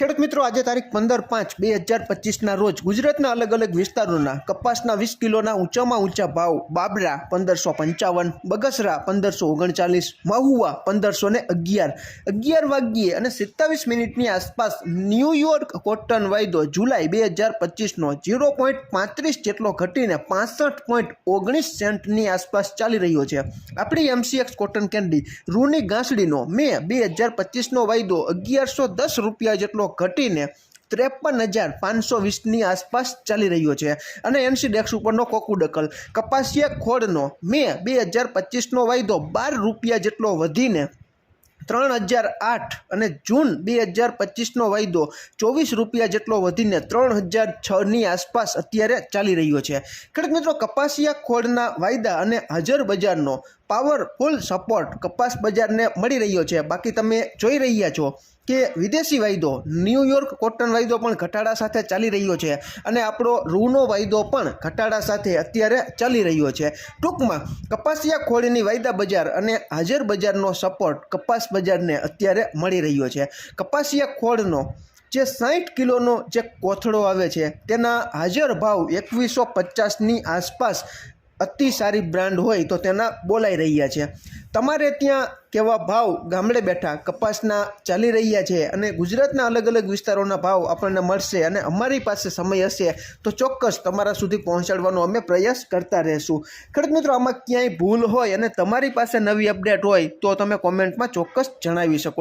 ખેડૂત મિત્રો, આજે તારીખ પંદર પાંચ બે હજાર પચીસના રોજ ગુજરાતના અલગ અલગ વિસ્તારોના કપાસના વીસ કિલોના ઊંચામાં ઊંચા ભાવ, બાબરા પંદરસો પંચાવન, બગસરા પંદરસો ઓગણચાલીસ, મહુવા પંદરસો ને અગિયાર. અગિયાર વાગ્યે અને સિત્તાવીસ મિનિટની આસપાસ ન્યૂયોર્ક કોટન વાયદો જુલાઈ બે હજાર પચીસનો ઝીરો પોઈન્ટ પાંત્રીસ જેટલો ઘટીને પાસઠ પોઈન્ટ ઓગણીસ સેન્ટની આસપાસ ચાલી રહ્યો છે. આપણી એમસીએક્સ કોટન કેન્ડી રૂની ગાંસડીનો મે બે હજાર પચીસનો વાયદો અગિયારસો દસ રૂપિયા જેટલો ઘટીને ત્રેપન હજાર પાંચસો વીસની આસપાસ ચાલી રહ્યો છે. અને એનસી ડેક્સ ઉપરનો કોકુડકલ કપાસિયા ખોળનો મે બે હજાર પચીસનો વાયદો બાર રૂપિયા જેટલો વધીને ત્રણ હજાર આઠ અને જૂન બે હજાર પચીસનો વાયદો ચોવીસ રૂપિયા જેટલો વધીને ત્રણ હજાર છની આસપાસ અત્યારે ચાલી રહ્યો છે. ખેડૂત મિત્રો, કપાસિયા ખોળના વાયદા અને હાજર બજારનો પાવરફુલ સપોર્ટ કપાસ બજારને મળી રહ્યો છે. બાકી તમે જોઈ રહ્યા છો કે વિદેશી વાયદો ન્યૂયોર્ક કોટન વાયદો પણ ઘટાડા સાથે ચાલી રહ્યો છે અને આપણો રૂનો વાયદો પણ ઘટાડા સાથે અત્યારે ચાલી રહ્યો છે. ટૂંકમાં, કપાસિયા ખોળની વાયદા બજાર અને હાજર બજારનો સપોર્ટ કપાસ બજારને અત્યારે મળી રહ્યો છે. કપાસિયા ખોળનો જે સાઠ કિલોનો જે કોથળો આવે છે, તેના હાજર ભાવ એકવીસો પચાસની આસપાસ અતિ સારી બ્રાન્ડ હોય તો તેના બોલાઈ રહ્યા છે. તમારે ત્યાં કેવા ભાવ ગામડે બેઠા કપાસના ચાલી રહ્યા છે અને ગુજરાતના અલગ અલગ વિસ્તારોના ભાવ આપણને મળશે અને અમારી પાસે સમય હશે તો ચોક્કસ તમારા સુધી પહોંચાડવાનો અમે પ્રયાસ કરતા રહેશું. ખેડૂત મિત્રો, આમાં ક્યાંય ભૂલ હોય અને તમારી પાસે નવી અપડેટ હોય તો તમે કોમેન્ટમાં ચોક્કસ જણાવી શકો.